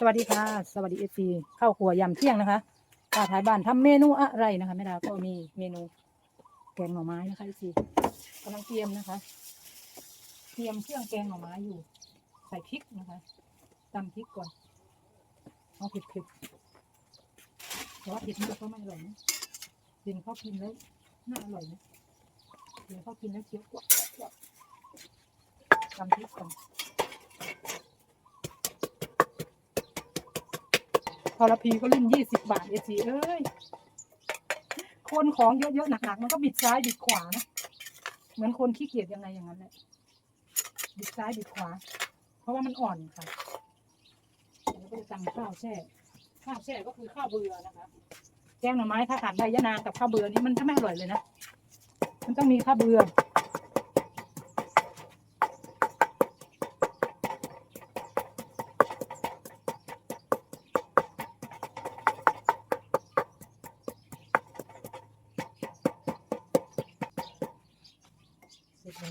สวัสดีค่ะ สวัสดีเอซีเข้าครัวยำเที่ยงนะคะป้าท้ายบ้านทำเมนูอะไรนะคะแม่ดาก็มีเมนูแกงหน่อไม้นะคะเอซีกำลังเตรียมนะคะ เตรียมเครื่องแกงหน่อไม้อยู่ ใส่พริกนะคะตำพริกก่อนเอาเผ็ดผ็ดๆแต่ว่าเผ็ดนี่ก็ไม่อร่อยนะกินข้าวกินแล้วน่าอร่อยนะกินข้าวกินแล้วเคี้ยวกวบกวบตำพริกก่อน พอละพีก็เล่นยี่สิบบาทเอซีเอ้ย คนของเยอะๆหนักๆมันก็บิดซ้ายบิดขวานะเหมือนคนขี้เกียจยังไงอย่างนั้นแหละบิดซ้ายบิดขวา เพราะว่ามันอ่อนค่ะแล้วก็จะตำข้าวแช่ข้าวแช่ก็คือข้าวเบื่อนะคะแกงหน่อไม้ถ้าขาดใบยะนางกับข้าวเบื่อนี่มันจะไม่อร่อยเลยนะมันต้องมีข้าวเบื่อ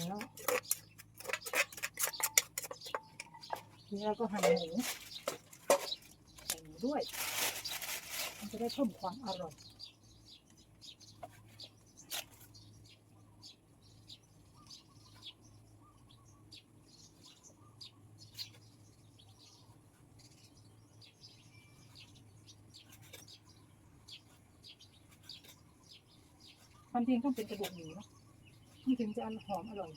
แล้วทีนี้เราก็หั่นหมูใส่หมูด้วย มันจะได้เพิ่มความอร่อยความจริงต้องเป็นกระดูกหมูนะ มันถึงจะอร่อยหอมอร่อย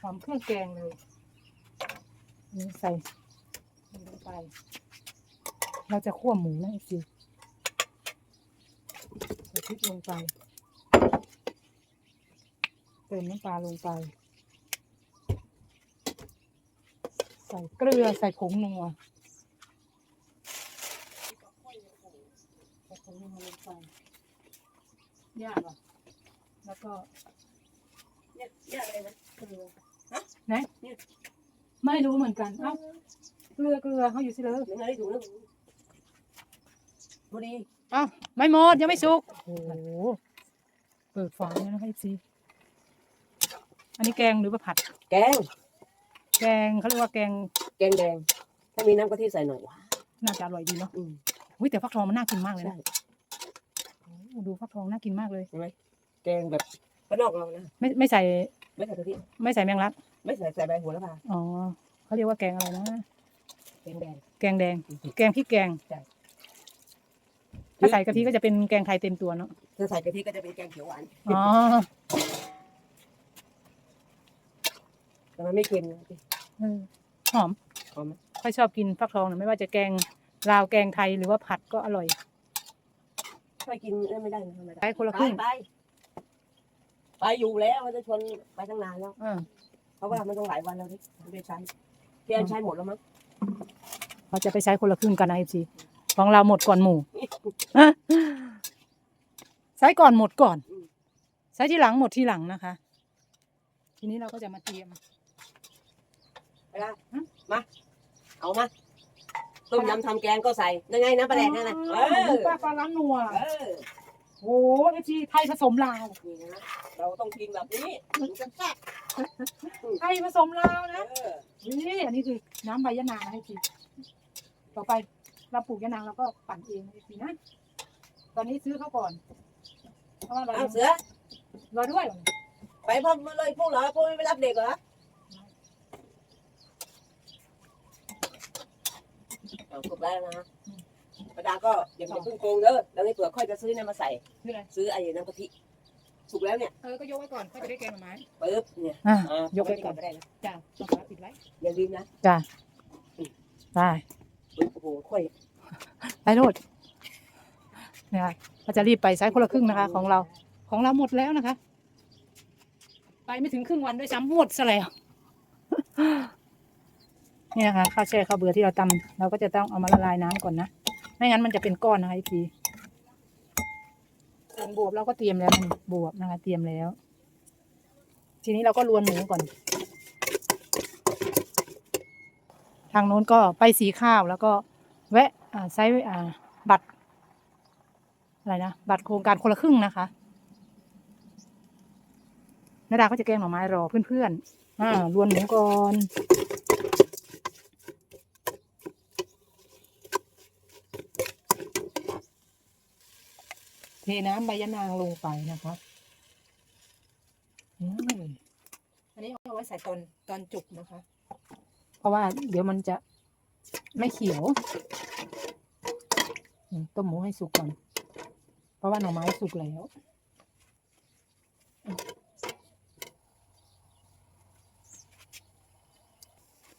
หอมเครื่องแกงเลยนี่ใส่ลงไป เราจะคั่วหมูนะอีกทีใส่พริกลงไป เติมน้ำปลาลงไป ใส่เกลือใส่ผงนัวใส่ผงนัวลงไปย่างอะแล้วก็เนี่ยเนี่ยอะไรนะเกลือไหนไม่รู้เหมือนกัน เอ้า เกลือเกลือเขาอยู่สิเลยยังไงถูกแล้วพอดีเอ้าไม่หมดยังไม่สุก โอ้โห เปิดฝาเนี่ยนะคะซีอันนี้แกงหรือว่าผัด แกง แกงเขาเรียกว่าแกงแกงแดง ถ้ามีน้ำกะทิใส่หน่อยว้าน่าจะอร่อยดีเนาะอืมอุ้ยแต่ฟักทองมันน่ากินมากเลยใช่นะโอ้โหดูฟักทองน่ากินมากเลย เห็นไหมแกงแบบบ้านนอกเรานะไม่ไม่ใส่ไม่ใส่กะทิไม่ใส่แมงลักไม่ใส่ใส่ใบโหัวละพาอ๋อเขาเรียกว่าแกงอะไรนะแกงแดง แกงแดง แกงพริกแกงใช่ ถ้าใส่กะทิก็จะเป็นแกงไทยเต็มตัวเนาะถ้าใส่กะทิก็จะเป็นแกงเขียวหวานอ๋อแต่มันไม่เค็มนะเออหอมหอมไหมค่อยชอบกินฟักทองนะไม่ว่าจะแกงลาวแกงไทยหรือว่าผัดก็อร่อย ช่วยกินไม่ได้นะไม่ได้ไปคนละครึ่งไป ไปอยู่แล้วมันจะชวนไปตั้งนานแล้วอ่าเพราะว่ามันต้องหลายวันแล้วนี่ไม่ได้ใช้พี่แอนใช้หมดแล้วมั้งเราจะไปใช้คนละครึ่งกันนะเอฟซีของเราหมดก่อนหมู่ ใช้ก่อนหมดก่อน ใช้ที่หลังหมดที่หลังนะคะ ทีนี้เราก็จะมาเตรียม ไปละมา เอามา ต้มยำทำแกงก็ใส่ยังไงนะประแดกนั่นนะเออปลาปลาล้างนัวเออโอ้เอฟซีไทยผสมลาวนี่นะเราต้องกินแบบนี้ถึงจะแซ่บไทยผสมลาวเอนะอนี่อันนี้คือน้ำใบยะนางนะเอฟซีต่อไปเราปลูกยะนางเราก็ปั่นเองเอฟซีนะตอนนี้ซื้อเขาก่อนเพราะว่าเราเอาเสือรอด้วย ไปพ่อมาเลยพวกเหรอพวกไม่รับเด็กเหรอ เอาถูกแล้วนะประดาก็อย่าไปพึ่งโกงเด้อแล้วนี่เผื่อค่อยจะซื้อเนี่ยมาใส่ คืออะไรซื้อไอ้น้ำกะทิสุกแล้วเนี่ยเออก็ยกไว้ก่อนค่อยจะได้แกงหน่อไม้ปึ๊บเนี่ยอะ อ่ายกไว้ก่อนไม่ได้นะจ้าต้องฝาปิดไว้อย่าลืมนะจ้าได้ปึ๊บโอ้โหค่อย ไปโลดเนี่ยเราจะรีบไปใช้คนละครึ่งนะคะ ของเรา ของเราหมดแล้วนะคะ ไปไม่ถึงครึ่งวันด้วยซ้ำหมดซะแล้ว นี่นะคะข้าวแช่ข้าวเบื่อที่เราตำเราก็จะต้องเอามาละลายน้ำก่อนนะไม่งั้นมันจะเป็นก้อนนะคะพี่ส่วนบวบเราก็เตรียมแล้วมันบวบนะคะ เตรียมแล้ว ทีนี้เราก็รวนหมูก่อน ทางโน้นก็ไปสีข้าวแล้วก็แวะอ่าใช้บัตรอะไรนะบัตรโครงการคนละครึ่งนะคะนาดาก็จะแกงหน่อไม้รอเพื่อนๆอ่ารวนหมูก่อน น้ำใบยะนางลงไปนะคะอันนี้เอาไว้ใส่ตอนตอนจุกนะคะ เพราะว่าเดี๋ยวมันจะไม่เขียวต้มหมูให้สุกก่อน เพราะว่าหน่อไม้สุกแล้ว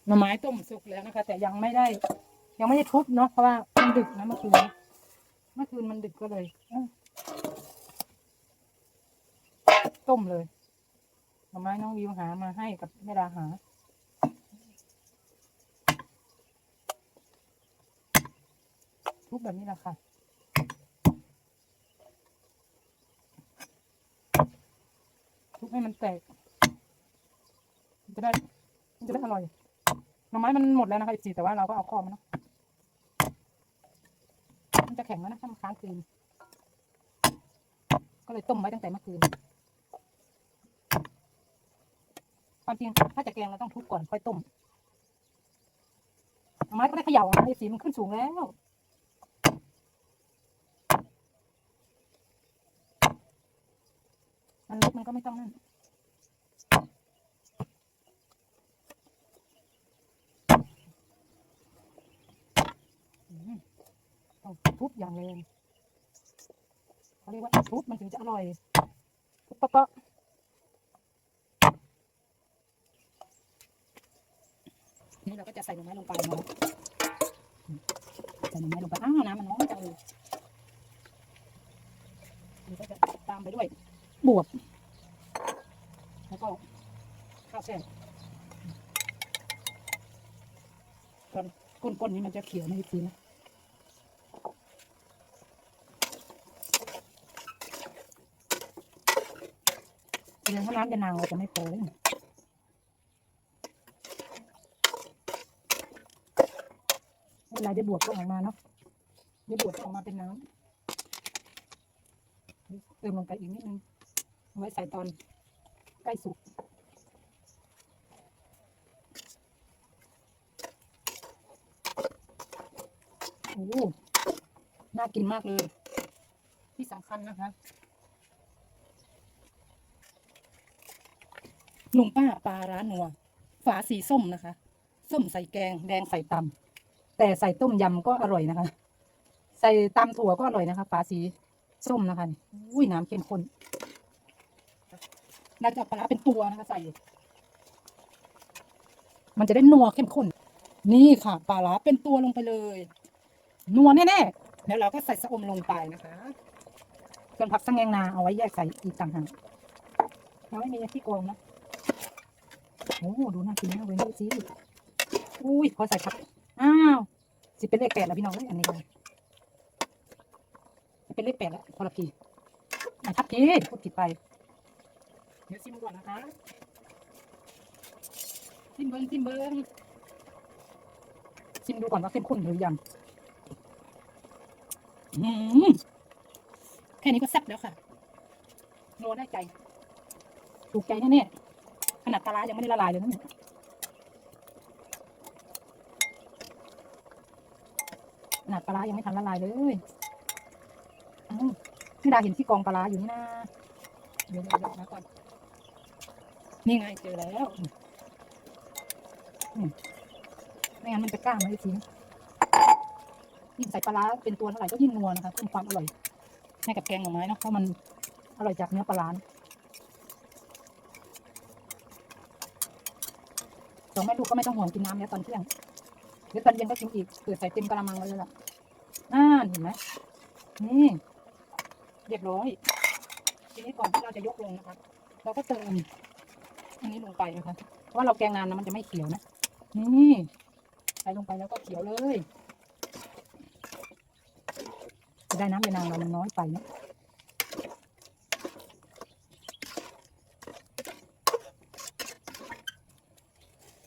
หน่อไม้ต้มสุกแล้วนะคะ แต่ยังไม่ได้ ยังไม่ได้ทุบเนาะเพราะว่ามันดึกนะเมื่อคืนเมื่อคืนมันดึกก็เลยอ ต้มเลยหน่อไม้น้องวิวหามาให้กับแม่ดาหา ทุบแบบนี้แหละค่ะทุบให้มันแตกจะได้จะได้อร่อยหน่อไม้มันหมดแล้วนะคะอีกสี่แต่ว่าเราก็เอาข้อมันเนาะมันจะแข็งแล้วนะถ้ามันค้างคืน ก็เลยต้มไว้ตั้งแต่เมื่อคืน ความจริงถ้าจะแกงเราต้องทุบก่อนค่อยต้มไม้ก็ได้เขย่าไอ้สีมันขึ้นสูงแล้วมันล็กมันก็ไม่ต้องนั่นอืมต้องทุบอย่างแรง เขาเรียกว่าทุบมันถึงจะอร่อยทุบเปะๆนี่เราก็จะใส่หน่อไม้ลงไปนะใส่หน่อไม้ลงไปอ้าวน้ำมันน้อยจังเลยนี่ก็จะตามไปด้วย บวบแล้วก็ข้าวแช่ตอนก้นๆนี้มันจะเขียวในทีนะ เดี๋ยาน้ำจะนางเราจะไม่พอเลยไม่เป็นได้บวกก็ออกมาเนาะได้บวกก็ออกมาเป็นน้ำเติมลงไปอีกนิดนึงไว้ใส่ตอนใกล้สุกโอ้น่ากินมากเลย ที่สำคัญนะคะ ลุงป้าปลาร้านนัว ฝาสีส้มนะคะ ส้มใส่แกง แดงใส่ตำแต่ใส่ต้มยำก็อร่อยนะคะ ใส่ตำถั่วก็อร่อยนะคะ ฝาสีส้มนะคะอุ้ยน้ำเข้มข้นน่าจะปลาเป็นตัวนะคะ ใส่ มันจะได้นัวเข้มข้น นี่ค่ะปลาร้าเป็นตัวลงไปเลย นัวแน่ๆ แล้วเราก็ใส่สะอมลงไปนะคะส่วนผักสังแงงนาเอาไว้แยกใส่อีกต่างหากเราไม่มีที่โกงนะ อ้ดูน่ากินนะเว้ยดูสิอุ้ยพอใส่ผักอ้าวสิเป็นเลขแปดแล้วพี่น้องเอ้ยอันนี้เลยเป็นเลขแปดแล้วพอละพีอะทับพีพูดผิดไป เดี๋ยวซิมก่อนนะคะซิมเบิ้งซิมเบิ้งซิมดูก่อนว่าเข้มข้นหรือยังอืมแค่นี้ก็แซ่บแล้วค่ะนัวได้ใจ ถูกใจแน่ๆ ขนาดปลาร้ายังไม่ได้ละลายเลยนะเนี่ยขนาดปลาร้ายังไม่ทันละลายเลยพี่ดาเห็นที่กองปลาอยู่นี่นะเดี๋ยวเดี๋ยวนะก่อน นี่ไงเจอแล้วไม่งั้นมันจะกล้าไหมทีนะยิ่งใส่ปลาเป็นตัวเท่าไหร่ก็ยิ่งนัวนะคะเพิ่มความอร่อยให้กับแกงหน่อไม้นะเพราะมันอร่อยจากเนื้อปลาร้านะ สองแม่ลูกก็ไม่ต้องห่วงกินน้ำแล้วตอนเที่ยงเดี๋ยวตอนเย็นก็กินอีกเปิดใส่เต็มกระมังเลยล่ะอ่าเห็นไหมนี่เรียบร้อย ทีนี้ก่อนที่เราจะยกลงนะคะ เราก็เติมอันนี้ลงไปนะคะเพราะว่าเราแกงนานนะมันจะไม่เขียวนะ นี่ใส่ลงไปแล้วก็เขียวเลย จะได้น้ำยานางเรามันน้อยไปนะ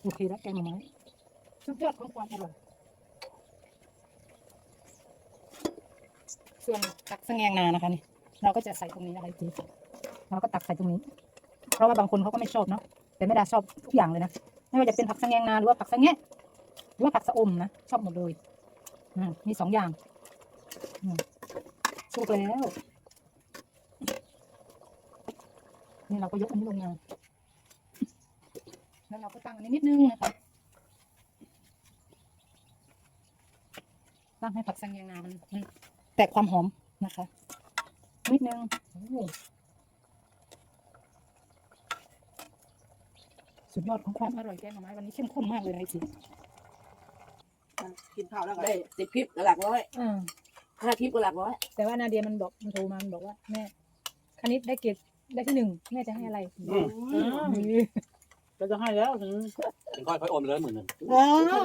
โอเคแล้วแกงหน่อไม้สุดยอดของความอร่อยส่วนผักสะแงงนานะคะนี่เราก็จะใส่ตรงนี้นะคะจีเราก็ตักใส่ตรงนี้ เพราะว่าบางคนเขาก็ไม่ชอบเนาะแต่แม่ดาชอบทุกอย่างเลยนะไม่ว่าจะเป็นผักสะแงงนาหรือว่าผักสะแงะหรือว่าผักสะอมนะชอบหมดเลยมีสองอย่างสุกแล้วนี่เราก็ยกอันนี้ลงมา แล้วเราก็ตั้งอันนี้นิดนึงนะคะตั้งให้ผักสะแงงนามันมันแตกความหอมนะคะ นิดนึงโอ้โหสุดยอดของความอร่อยแกงหน่อไม้วันนี้เข้มข้นมากเลยนะไอจีกินข้าวแล้วก็ได้สิบคลิปก็หลักร้อยอ่า ห้าคลิปก็หลักร้อยแต่ว่านาเดียมันบอกมันโทรมามันบอกว่าแม่คณิตได้เกรดได้ที่หนึ่งแม่จะให้อะไรอืมอ้าว ก็จะให้แล้วถึงเป็นก้อยค่อยโอนไปเลยหมื่นหนึ่งอ้าว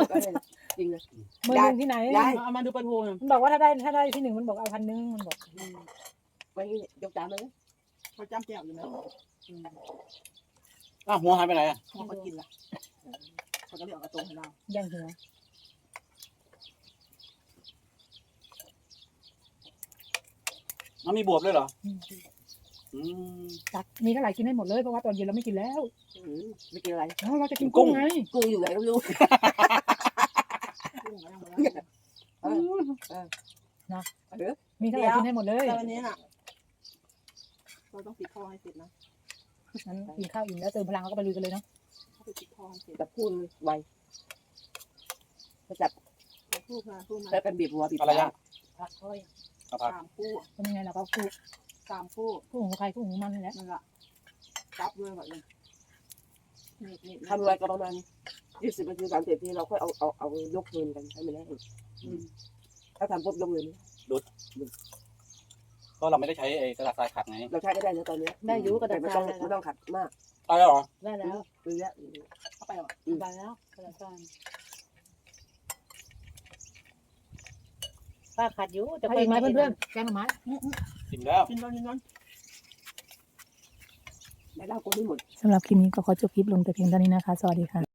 จริงเลยเมื่อหนึ่งที่ไหนได้ เอามาดูปลาทูหน่อยมันบอกว่าถ้าได้ถ้าได้ที่หนึ่งมันบอกเอาพันหนึ่งมันบอกไปยกจานเลยเขาจำแก้วอยู่แล้วอ้าวหัวหายไปไหนอะพอเขากินละเขาก็เรียกกระตรงให้เราย่างหัวมันมีบวบเลยเหรอ อืมอืมตักมีเท่าไหร่กินให้หมดเลยเพราะว่าตอนเย็นเราไม่กินแล้วอืมไม่กินอะไรแล้วเราจะกินกุ้งไงกุ้งอยู่ไหนก็ไม่รู้กุ้งอะไรมาแล้วเออนะเออ มีเท่าไหร่กินให้หมดเลยแต่วันนี้น่ะ เราต้องปิดคอให้เสร็จนะนั้นกินข้าวอิ่มแล้วเติมพลังแล้วก็ไปลุยกันเลยเนาะเขาไปปิดคอให้เสร็จจะพูดไวจะจับเราพูดมาพูดมาแล้วกันบีบหัวบีบอะไรยังผักค่อยเอาผัก สามคู่ เป็นยังไงเราก็คู่ สามคู่คู่ของใครคู่ของมันนี่แหละนั่นแหละจับด้วยแบบนี้นี่นี่ทำอะไรก็ประมาณยี่สิบนาทีสามสิบนาทีเราค่อยเอาเอาเอายกเงินกันให้มันแห้งถ้าทำปุ๊บยกเงินก็เราไม่ได้ใช้ไอ้กระดาษทรายขัดไงเราใช้ก็ได้นะตอนนี้ได้อยุกระแต่ดาษไม่ทต้ราองยไม่ต้องขัดมากตายแล้วเหรอได้แล้วคือเนี้ยเข้าไปหรอได้แล้วกระดาษทรายป้าขัดอยู่แต่ไปไหมเพื่อนๆแกงหน่อไม้ กินแล้วกินนอนกินนอนไม่เล่าคนไม่หมด สำหรับคลิปนี้ก็ขอจบคลิปลงแต่เพียงเท่านี้นะคะ สวัสดีค่ะ